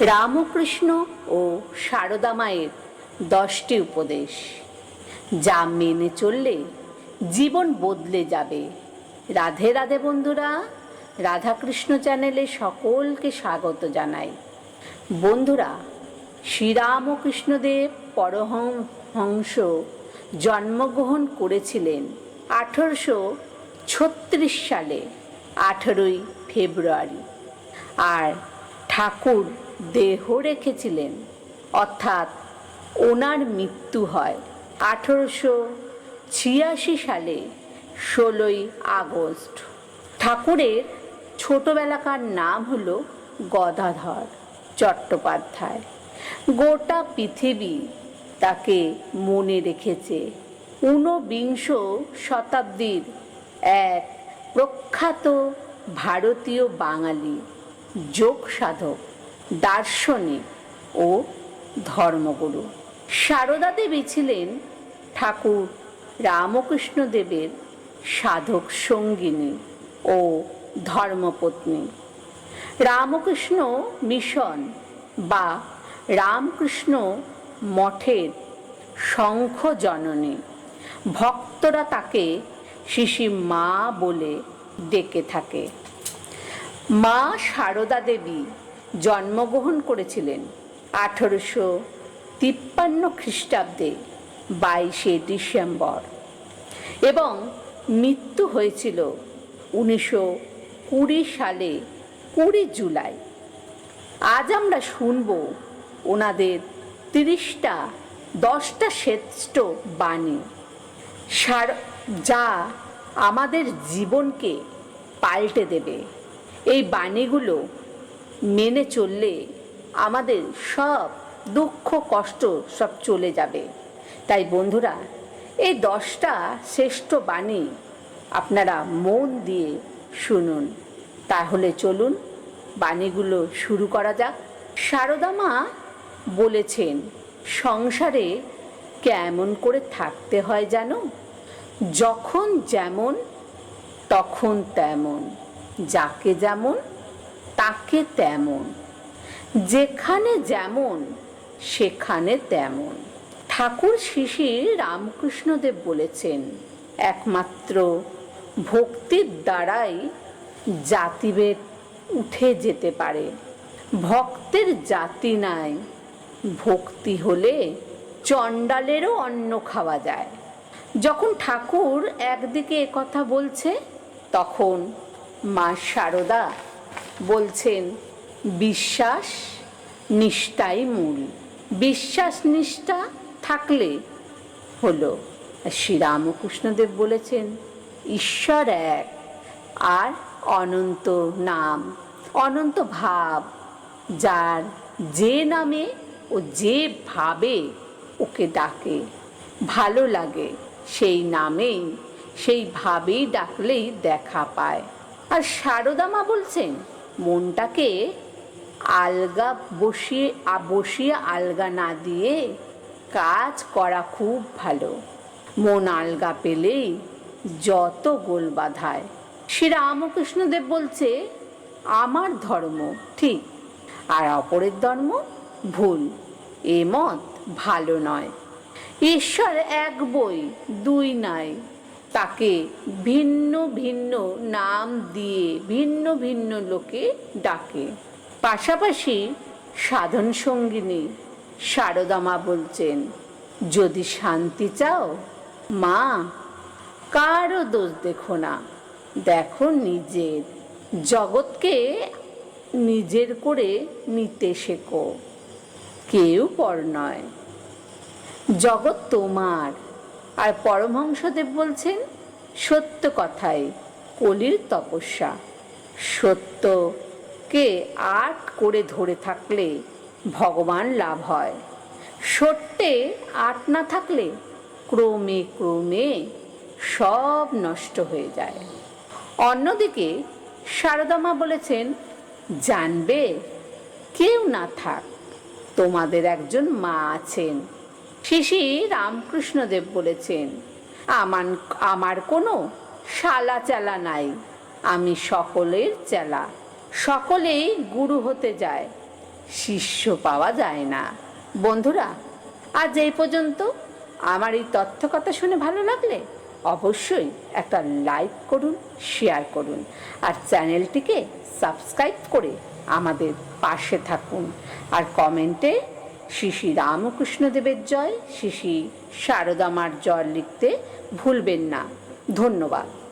রামকৃষ্ণ ও সারদা মায়ের দশটি উপদেশ। যা মেনে চললে জীবন বদলে যাবে। রাধে রাধে বন্ধুরা, রাধাকৃষ্ণ চ্যানেলে সকলকে স্বাগত জানাই। বন্ধুরা, শ্রীরামকৃষ্ণদেব পরমহংস জন্মগ্রহণ করেছিলেন আঠেরোশো ছত্রিশ সালে, আঠেরোই ফেব্রুয়ারি। আর ঠাকুর দেহ রেখেছিলেন। অর্থাৎ ওনার মৃত্যু হয় আঠেরোশো ছিয়াশি সালে, ষোলোই আগস্ট। ঠাকুরের ছোটবেলাকার নাম হলো গদাধর চট্টোপাধ্যায়। গোটা পৃথিবী তাকে মনে রেখেছে। ঊনবিংশ শতাব্দীর এক প্রখ্যাত ভারতীয় বাঙালি যোগ সাধক দার্শনিক ও ধর্মগুরু। সারদা দেবী ছিলেন ঠাকুর রামকৃষ্ণ দেবের সাধক সঙ্গিনী ও ধর্মপত্নী। রামকৃষ্ণ মিশন বা রামকৃষ্ণ মঠের শঙ্খ জননী ভক্তরা তাকে শিশি মা বলে ডেকে থাকে। মা সারদা দেবী জন্মগ্রহণ করেছিলেন আঠেরোশো তিপ্পান্ন খ্রিস্টাব্দে বাইশে ডিসেম্বর। এবং মৃত্যু হয়েছিল উনিশশো কুড়ি সালে, কুড়ি জুলাই। আজ আমরা শুনব ওনাদের তিরিশটা, দশটা শ্রেষ্ঠ বাণী, সার, যা আমাদের জীবনকে পাল্টে দেবে। এই বাণীগুলো মেনে চললে আমাদের সব দুঃখ, কষ্ট সব চলে যাবে। তাই বন্ধুরা, এই দশটা শ্রেষ্ঠ বাণী আপনারা মন দিয়ে শুনুন। তাহলে চলুন, বাণীগুলো শুরু করা যাক। সারদা মা বলেছেন, সংসারে কেমন করে থাকতে হয় জানো? যখন যেমন, তখন তেমন। যাকে যেমন তাকে তেমন। যেখানে যেমন, সেখানে তেমন। ঠাকুর শিশির রামকৃষ্ণদেব বলেছেন, একমাত্র ভক্তির দ্বারাই জাতিভেদ উঠে যেতে পারে। ভক্তের জাতি নাই, ভক্তি হলে চণ্ডালেরও অন্ন খাওয়া যায়। যখন ঠাকুর একদিকে কথা বলছে, তখন মা শারদা বলছেন, বিশ্বাস নিষ্ঠাই মূল। বিশ্বাস নিষ্ঠা থাকলে হলো। শ্রীরামকৃষ্ণদেব বলেছেন, ঈশ্বর এক আর অনন্ত নাম। অনন্ত ভাব, যার যে নামে ও যে ভাবে ওকে ডাকে, ভালো লাগে সেই নামেই, সেই ভাবেই ডাকলেই দেখা পায়। আর সারদা মা বলছেন মনটাকে আলগা বসিয়ে বসিয়ে আলগা না দিয়ে কাজ করা খুব ভালো। মন আলগা পেলেই যত গোল বাধায়। শ্রী রামকৃষ্ণদেব বলছে, আমার ধর্ম ঠিক, আর অপরের ধর্ম ভুল। এ মত ভালো নয়। ঈশ্বর এক বই, দুই নাই। তাকে ভিন্ন ভিন্ন নাম দিয়ে ভিন্ন ভিন্ন লোকে ডাকে। পাশাপাশি সাধন সঙ্গিনী শারদামা বলছেন, যদি শান্তি চাও, মা কারও দোষ দেখো না। দেখো নিজের, জগৎকে নিজের করে নিতে শেখো। কেউ পর নয়। জগৎ তোমার আর পরমহংসদেব বলছেন, সত্য কথাই, কলির তপস্যা। সত্যকে আট করে ধরে থাকলে ভগবান লাভ হয়। সত্যে আট না থাকলে ক্রমে ক্রমে সব নষ্ট হয়ে যায়। অন্যদিকে শারদামা বলেছেন, জানবে, কেউ না থাক, তোমাদের একজন মা আছেন। শিশি রামকৃষ্ণদেব বলেছেন, আমার আমার কোনো শালা চালা নাই, আমি সকলের চেলা সকলেই গুরু হতে যায়, শিষ্য পাওয়া যায় না। বন্ধুরা, আজ এই পর্যন্ত। আমার এই তথ্য কথা শুনে ভালো লাগলে অবশ্যই একটা লাইক করুন, শেয়ার করুন, আর চ্যানেলটিকে সাবস্ক্রাইব করে আমাদের পাশে থাকুন। আর কমেন্টে শ্রী শ্রী রামকৃষ্ণদেবের জয় শ্রী শ্রী শারদামার জয় লিখতে ভুলবেন না। ধন্যবাদ।